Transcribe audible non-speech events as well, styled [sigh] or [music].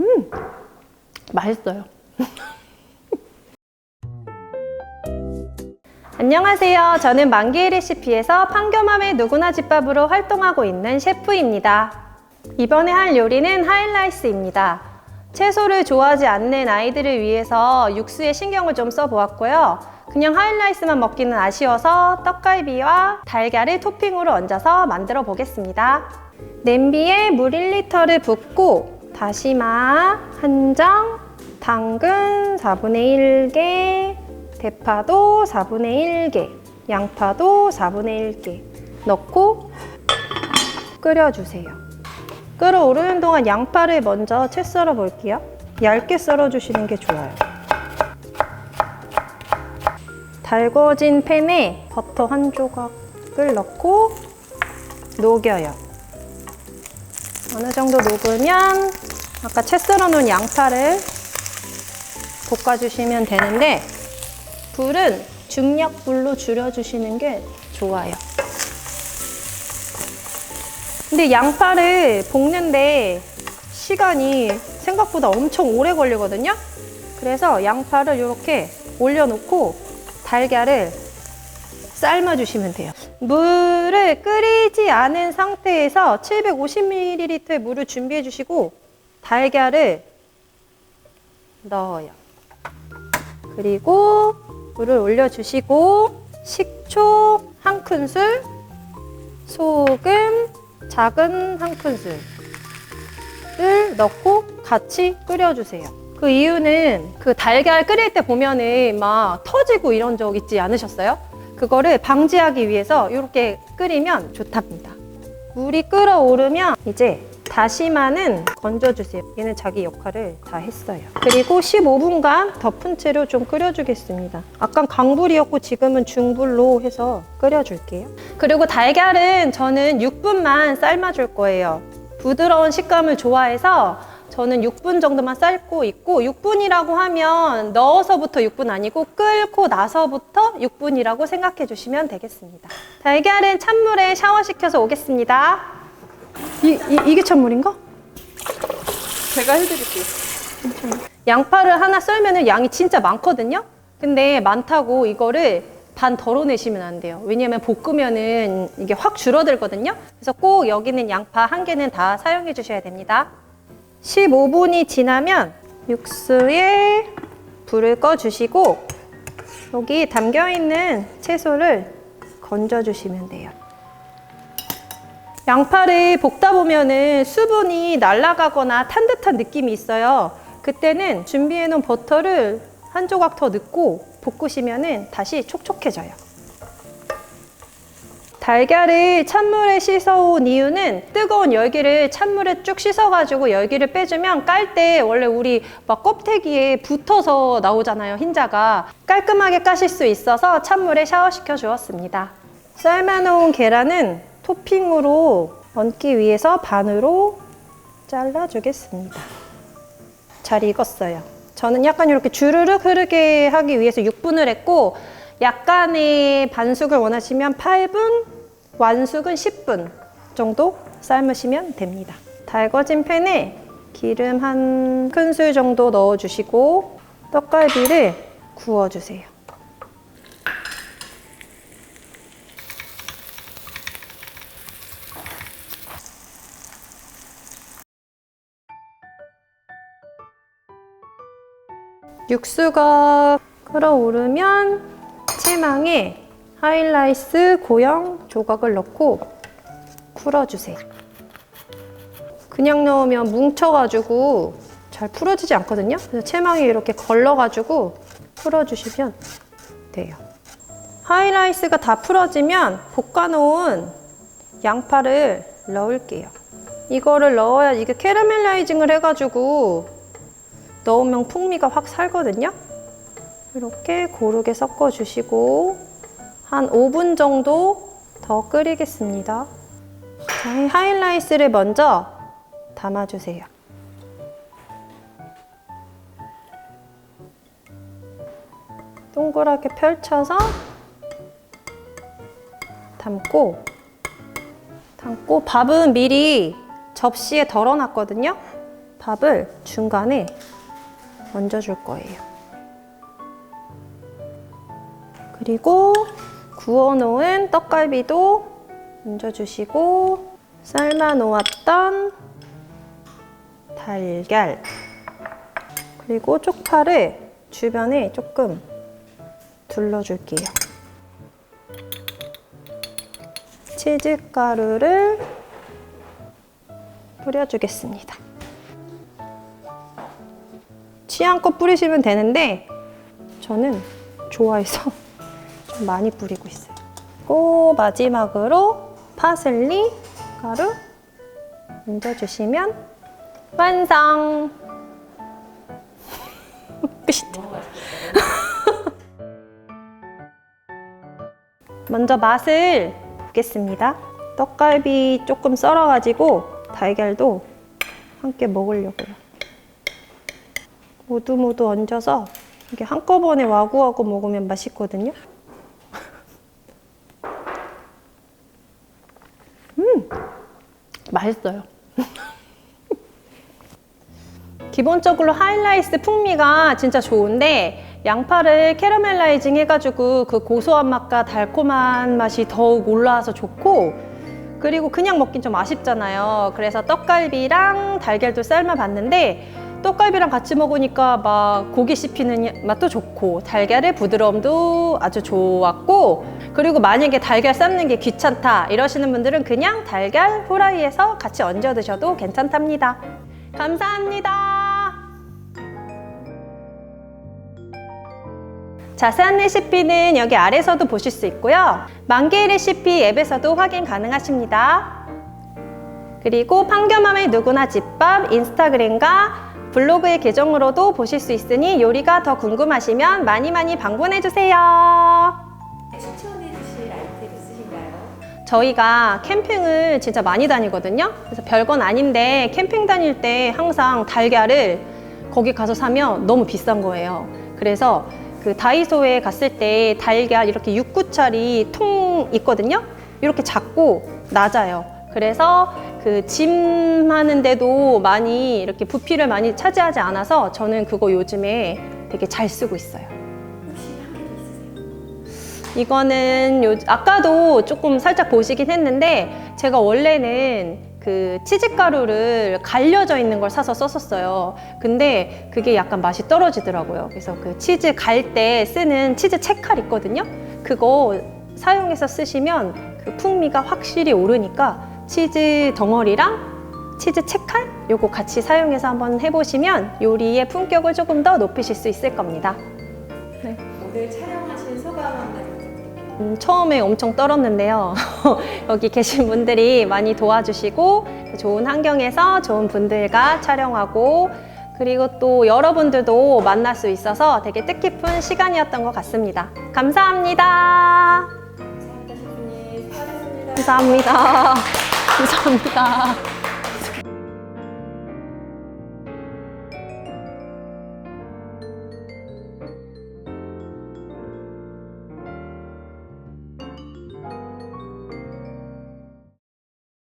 음, 맛있어요. [laughs] 안녕하세요. 저는 만기의 레시피에서 판교맘의 누구나 집밥으로 활동하고 있는 셰프입니다. 이번에 할 요리는 하이라이스입니다. 채소를 좋아하지 않는 아이들을 위해서 육수에 신경을 좀 써보았고요. 그냥 하이라이스만 먹기는 아쉬워서 떡갈비와 달걀을 토핑으로 얹어서 만들어 보겠습니다. 냄비에 물 1리터를 붓고 다시마 한 장, 당근 4분의 1개, 대파도 4분의 1개, 양파도 4분의 1개 넣고 끓여주세요. 끓어오르는 동안 양파를 먼저 채 썰어 볼게요. 얇게 썰어 주시는 게 좋아요. 달궈진 팬에 버터 한 조각을 넣고 녹여요. 어느 정도 녹으면 아까 채 썰어 놓은 양파를 볶아주시면 되는데 불은 중약불로 줄여주시는 게 좋아요. 근데 양파를 볶는데 시간이 생각보다 엄청 오래 걸리거든요. 그래서 양파를 이렇게 올려놓고 달걀을 삶아주시면 돼요. 물을 끓이지 않은 상태에서 750ml의 물을 준비해 주시고 달걀을 넣어요. 그리고 물을 올려주시고 식초 한 큰술, 소금 작은 한 큰술을 넣고 같이 끓여주세요. 그 이유는 그 달걀 끓일 때 보면은 막 터지고 이런 적 있지 않으셨어요? 그거를 방지하기 위해서 이렇게 끓이면 좋답니다. 물이 끓어오르면 이제 다시마는 건져주세요. 얘는 자기 역할을 다 했어요. 그리고 15분간 덮은 채로 좀 끓여주겠습니다. 아까 강불이었고 지금은 중불로 해서 끓여줄게요. 그리고 달걀은 저는 6분만 삶아줄 거예요. 부드러운 식감을 좋아해서 저는 6분 정도만 삶고 있고 6분이라고 하면 넣어서부터 6분 아니고 끓고 나서부터 6분이라고 생각해 주시면 되겠습니다. 달걀은 찬물에 샤워시켜서 오겠습니다. 이, 이, 게 찬물인가? 제가 해드릴게요. 양파를 하나 썰면 양이 진짜 많거든요? 근데 많다고 이거를 반 덜어내시면 안 돼요. 왜냐면 볶으면은 이게 확 줄어들거든요? 그래서 꼭 여기 있는 양파 한 개는 다 사용해 주셔야 됩니다. 15분이 지나면 육수에 불을 꺼 주시고 여기 담겨 있는 채소를 건져 주시면 돼요. 양파를 볶다 보면은 수분이 날아가거나 탄 듯한 느낌이 있어요. 그때는 준비해 놓은 버터를 한 조각 더 넣고 볶으시면은 다시 촉촉해져요. 달걀을 찬물에 씻어온 이유는 뜨거운 열기를 찬물에 쭉 씻어가지고 열기를 빼주면 깔 때 원래 우리 막 껍데기에 붙어서 나오잖아요, 흰자가. 깔끔하게 까실 수 있어서 찬물에 샤워시켜 주었습니다. 삶아놓은 계란은 토핑으로 얹기 위해서 반으로 잘라주겠습니다. 잘 익었어요. 저는 약간 이렇게 주르륵 흐르게 하기 위해서 6분을 했고 약간의 반숙을 원하시면 8분, 완숙은 10분 정도 삶으시면 됩니다. 달궈진 팬에 기름 한 큰술 정도 넣어주시고 떡갈비를 구워주세요. 육수가 끓어오르면 채망에 하이라이스 고형 조각을 넣고 풀어주세요. 그냥 넣으면 뭉쳐가지고 잘 풀어지지 않거든요. 그래서 채망에 이렇게 걸러가지고 풀어주시면 돼요. 하이라이스가 다 풀어지면 볶아놓은 양파를 넣을게요. 이거를 넣어야 이게 캐러멜라이징을 해가지고 넣으면 풍미가 확 살거든요. 이렇게 고르게 섞어 주시고 한 5분 정도 더 끓이겠습니다. 하이라이스를 먼저 담아주세요. 동그랗게 펼쳐서 담고 담고 밥은 미리 접시에 덜어놨거든요. 밥을 중간에 얹어줄 거예요. 그리고 구워놓은 떡갈비도 얹어주시고 삶아 놓았던 달걀 그리고 쪽파를 주변에 조금 둘러줄게요. 치즈 가루를 뿌려주겠습니다. 취향껏 뿌리시면 되는데 저는 좋아해서 [laughs] 좀 많이 뿌리고 있어요. 그리고 마지막으로 파슬리 가루 얹어주시면 완성! [laughs] 끝이다. [laughs] 먼저 맛을 보겠습니다. 떡갈비 조금 썰어가지고 달걀도 함께 먹으려고요. 모두 모두 얹어서 이게 한꺼번에 와구와구 먹으면 맛있거든요. 음, 맛있어요. [laughs] 기본적으로 하이라이스 풍미가 진짜 좋은데 양파를 캐러멜라이징 해가지고 그 고소한 맛과 달콤한 맛이 더욱 올라와서 좋고 그리고 그냥 먹긴 좀 아쉽잖아요. 그래서 떡갈비랑 달걀도 삶아봤는데 떡갈비랑 같이 먹으니까 막 고기 씹히는 맛도 좋고 달걀의 부드러움도 아주 좋았고 그리고 만약에 달걀 삶는 게 귀찮다 이러시는 분들은 그냥 달걀 후라이에서 같이 얹어 드셔도 괜찮답니다. 감사합니다. 자세한 레시피는 여기 아래서도 보실 수 있고요. 만개의 레시피 앱에서도 확인 가능하십니다. 그리고 판교맘의 누구나 집밥 인스타그램과 블로그의 계정으로도 보실 수 있으니 요리가 더 궁금하시면 많이 많이 방문해 주세요. 추천해 주실 아이템 있으신가요? 저희가 캠핑을 진짜 많이 다니거든요. 그래서 별건 아닌데 캠핑 다닐 때 항상 달걀을 거기 가서 사면 너무 비싼 거예요. 그래서 그 다이소에 갔을 때 달걀 이렇게 6구짜리 통 있거든요. 이렇게 작고 낮아요. 그래서 그 짐 하는데도 많이 이렇게 부피를 많이 차지하지 않아서 저는 그거 요즘에 되게 잘 쓰고 있어요. 이거는 요, 아까도 조금 살짝 보시긴 했는데 제가 원래는 그 치즈 가루를 갈려져 있는 걸 사서 썼었어요. 근데 그게 약간 맛이 떨어지더라고요. 그래서 그 치즈 갈 때 쓰는 치즈 채칼 있거든요. 그거 사용해서 쓰시면 그 풍미가 확실히 오르니까 치즈 덩어리랑 치즈 채칼 요거 같이 사용해서 한번 해보시면 요리의 품격을 조금 더 높이실 수 있을 겁니다. 오늘 촬영하신 소감 한마디 부탁드릴게요. 음, 처음에 엄청 떨었는데요. [laughs] 여기 계신 분들이 많이 도와주시고 좋은 환경에서 좋은 분들과 촬영하고 그리고 또 여러분들도 만날 수 있어서 되게 뜻깊은 시간이었던 것 같습니다. 감사합니다. 감사합니다. 감사합니다. 감사합니다.